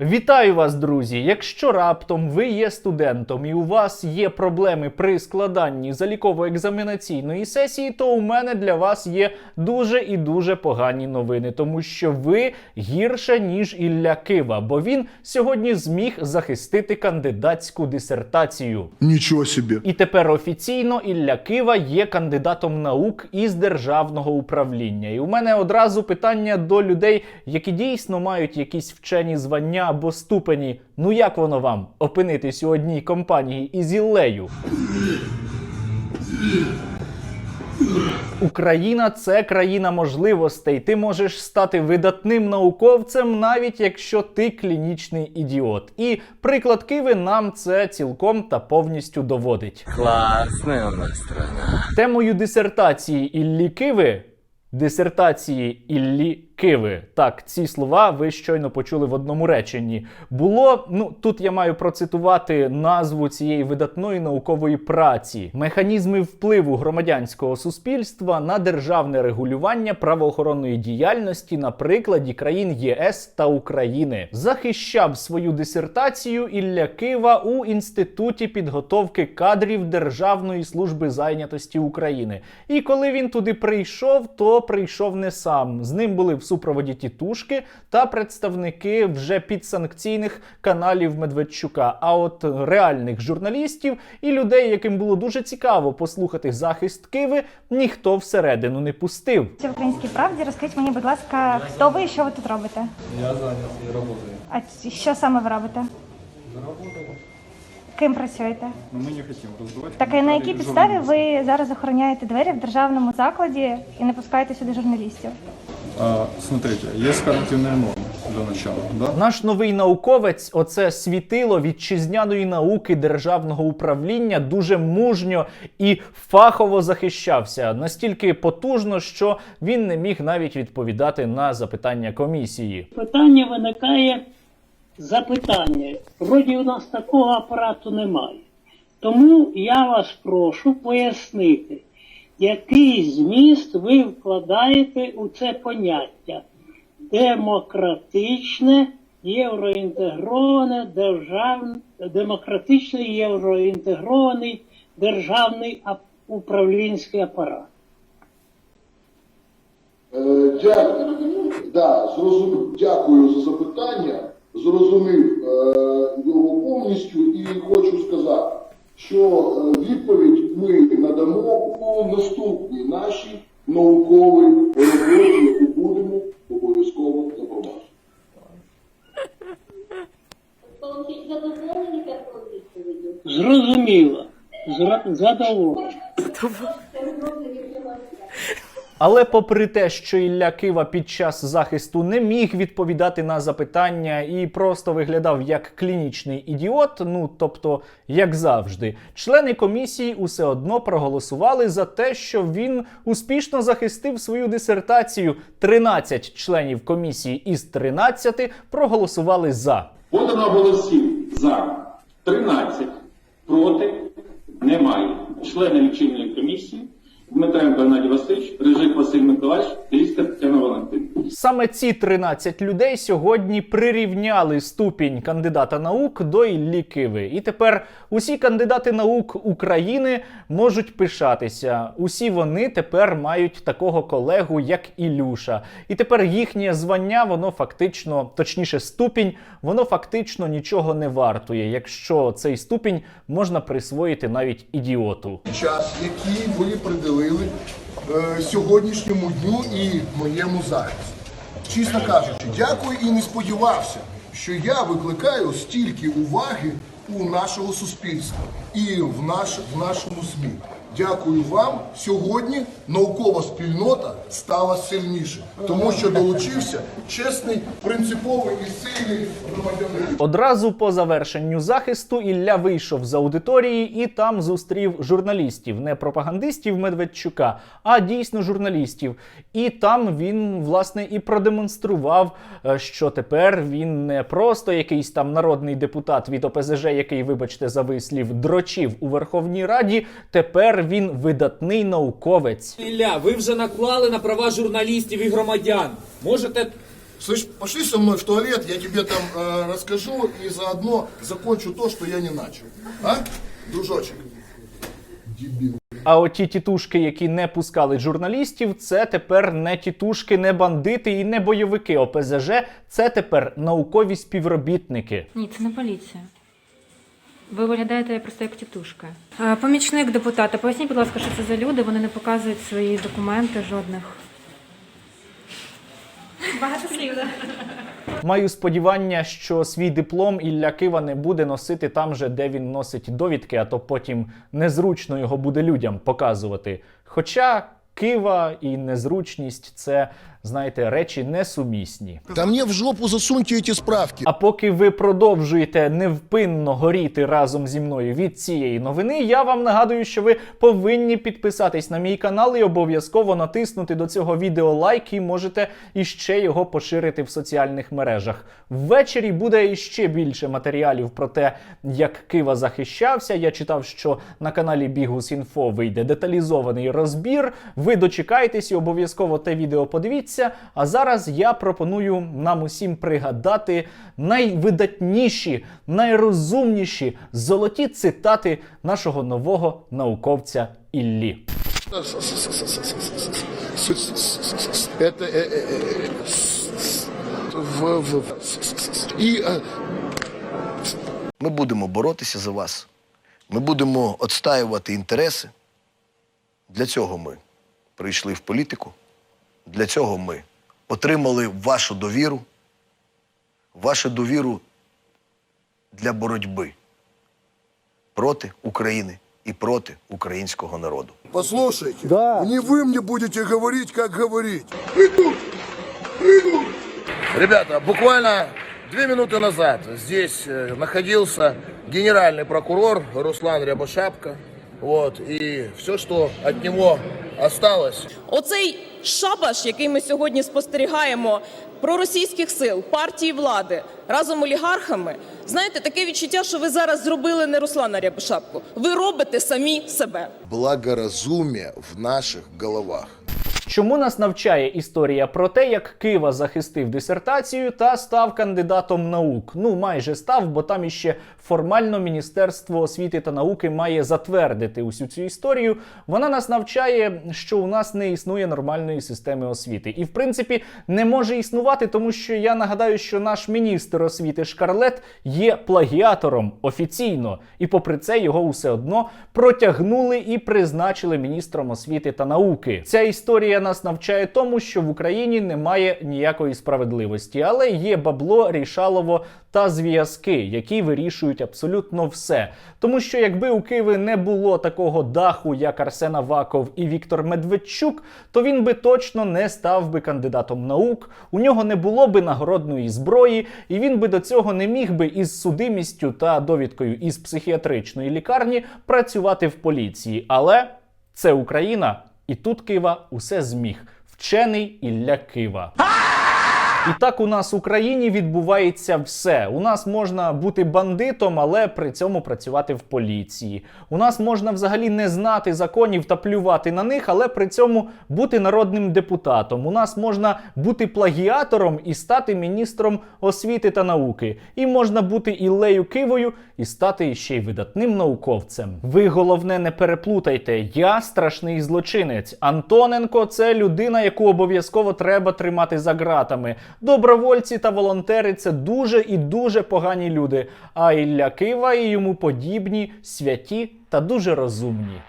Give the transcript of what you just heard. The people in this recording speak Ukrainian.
Вітаю вас, друзі! Якщо раптом ви є студентом і у вас є проблеми при складанні заліково-екзаменаційної сесії, то у мене для вас є дуже і дуже погані новини, тому що ви гірше ніж Ілля Кива, бо він сьогодні зміг захистити кандидатську дисертацію. Ничего себе. І тепер офіційно Ілля Кива є кандидатом наук із державного управління. І у мене одразу питання до людей, які дійсно мають якісь вчені звання або ступені. Ну як воно вам опинитись у одній компанії із Іллею? Україна це країна можливостей. Ти можеш стати видатним науковцем, навіть якщо ти клінічний ідіот. І приклад Киви нам це цілком та повністю доводить. Классная у нас страна. Темою дисертації Іллі Киви. Дисертації Іллі Киви. Так, ці слова ви щойно почули в одному реченні. Було, ну тут я маю процитувати назву цієї видатної наукової праці: механізми впливу громадянського суспільства на державне регулювання правоохоронної діяльності на прикладі країн ЄС та України. Захищав свою дисертацію Ілля Кива у інституті підготовки кадрів Державної служби зайнятості України. І коли він туди прийшов, то прийшов не сам. З ним були в супроводі тітушки та представники вже підсанкційних каналів Медведчука. А от реальних журналістів і людей, яким було дуже цікаво послухати захист Киви, ніхто всередину не пустив. в українській правді. Розкажіть мені, будь ласка, хто ви і що ви тут робите? Я занят и работаю. А що саме ви робите? Заработал. Ким працюєте? Но мы не хотим раздувать. Так і на якій підставі ви зараз охороняєте двері в державному закладі і не пускаєте сюди журналістів? Смотрите, есть карантинные нормы для начала, да? Наш новий науковець, оце світило вітчизняної науки державного управління, дуже мужньо і фахово захищався настільки потужно, що він не міг навіть відповідати на запитання комісії. Питання виникає запитання. Вроді у нас такого апарату немає. Тому я вас прошу пояснити, який зміст ви вкладаєте у це поняття демократичне, євроінтегроване, державне, демократичний євроінтегрований державний управлінський апарат. Е, Дякую. Да. Дякую за запитання. Зрозумів е, його повністю і хочу сказати, що е, відповідь ми надамо у наступній нашій науковій роботі, яку будемо обов'язково запроваджувати. Зрозуміло. Зра- Задоволений. Але попри те, що Ілля Кива під час захисту не міг відповідати на запитання і просто виглядав як клінічний ідіот, ну тобто, як завжди, члени комісії усе одно проголосували за те, що він успішно захистив свою дисертацію. 13 членів комісії із 13 проголосували за. Подано голосів за 13, проти немає. Члени лічильної комісії Дмитренко Геннадій Васильович, Рижик Василь Миколаївич, Ліска Тетяна Валентинівна. Саме ці 13 людей сьогодні прирівняли ступінь кандидата наук до Іллі Киви. І тепер усі кандидати наук України можуть пишатися. Усі вони тепер мають такого колегу, як Ілюша. І тепер їхнє звання, воно фактично, точніше, ступінь, воно фактично нічого не вартує, якщо цей ступінь можна присвоїти навіть ідіоту. час, який ви приділили е, сьогоднішньому дню і моєму захисту. Чесно кажучи, дякую і не сподівався, що я викликаю стільки уваги у нашого суспільства і в, наш, в нашому СМІ. Дякую вам. Сьогодні наукова спільнота стала сильніше, тому що долучився чесний, принциповий і сильний громадянин. Одразу по завершенню захисту Ілля вийшов з аудиторії і там зустрів журналістів, не пропагандистів Медведчука, а дійсно журналістів. І там він власне і продемонстрував, е, що тепер він не просто якийсь там народний депутат від ОПЗЖ, який, вибачте, за вислів, дрочів у Верховній Раді. Тепер він видатний науковець. Ілля, ви вже наклали на права журналістів і громадян. Можете Слышь, пошли со мной в туалет, я тебе там э, расскажу и заодно закончу то, что я не начал. А, дружочек? Дебил. А оті тітушки, які не пускали журналістів, це тепер не тітушки, не бандити і не бойовики ОПЗЖ, це тепер наукові співробітники. Ні, це не поліція. Ви виглядаєте просто як тітушка. Е, Помічник депутата, поясніть, будь ласка, що це за люди, вони не показують свої документи жодних. Багато слів. Маю сподівання, що свій диплом Ілля Кива не буде носити там же, де він носить довідки, а то потім незручно його буде людям показувати. Хоча Кива і незручність це, знаєте, речі несумісні. Да мне в жопу засуньте эти справки. А поки ви продовжуєте невпинно горіти разом зі мною від цієї новини, я вам нагадую, що ви повинні підписатись на мій канал і обов'язково натиснути до цього відео лайк і можете іще його поширити в соціальних мережах. Ввечері буде іще більше матеріалів про те, як Кива захищався. Я читав, що на каналі Бігус.Інфо вийде деталізований розбір. Ви дочекаєтесь і обов'язково те відео подивіться А зараз я пропоную нам усім пригадати найвидатніші, найрозумніші золоті цитати нашого нового науковця Іллі. Это э, э, э, с- с- в, в, и э, Ми будемо боротися за вас. Ми будемо відстаювати інтереси. Для цього ми прийшли в політику. Для цього ми отримали вашу довіру, вашу довіру для боротьби проти України і проти українського народу. послушайте, не вы мне будете говорить, как говорить. Иду, иду. Ребята, буквально две минуты назад здесь э, находился генеральный прокурор Руслан Рябошапка. Вот, и все, что от него осталось, Оцей шабаш, який ми сьогодні спостерігаємо проросійських сил, партії влади разом олігархами, знаєте, таке відчуття, що ви зараз зробили не Руслана Рябошапку. Ви робите самі себе. Благоразумие в наших головах. Чому нас навчає історія про те, як Кива захистив дисертацію та став кандидатом наук? Ну, майже став, бо там іще формально Міністерство освіти та науки має затвердити усю цю історію. Вона нас навчає, що у нас не існує нормальної системи освіти. І в принципі не може існувати, тому що я нагадаю, що наш міністр освіти Шкарлет є плагіатором офіційно, і попри це його усе одно протягнули і призначили міністром освіти та науки. Ця історія нас навчає тому, що в Україні немає ніякої справедливості, але є бабло, рішалово та зв'язки, які вирішують абсолютно все. Тому що якби у Києві не було такого даху, як Арсен Аваков і Віктор Медведчук, то він би точно не став би кандидатом наук. У нього не було би нагородної зброї, і він би до цього не міг би із судимістю та довідкою із психіатричної лікарні працювати в поліції. Але це Україна, і тут Кива усе зміг. Вчений Ілля Кива. І так у нас в Україні відбувається все. У нас можна бути бандитом, але при цьому працювати в поліції. У нас можна взагалі не знати законів та плювати на них, але при цьому бути народним депутатом. У нас можна бути плагіатором і стати міністром освіти та науки. І можна бути Іллею Кивою і стати ще й видатним науковцем. Ви головне не переплутайте. Я страшний злочинець. Антоненко це людина, яку обов'язково треба тримати за ґратами. Добровольці та волонтери це дуже і дуже погані люди. А Ілля Кива і йому подібні святі та дуже розумні.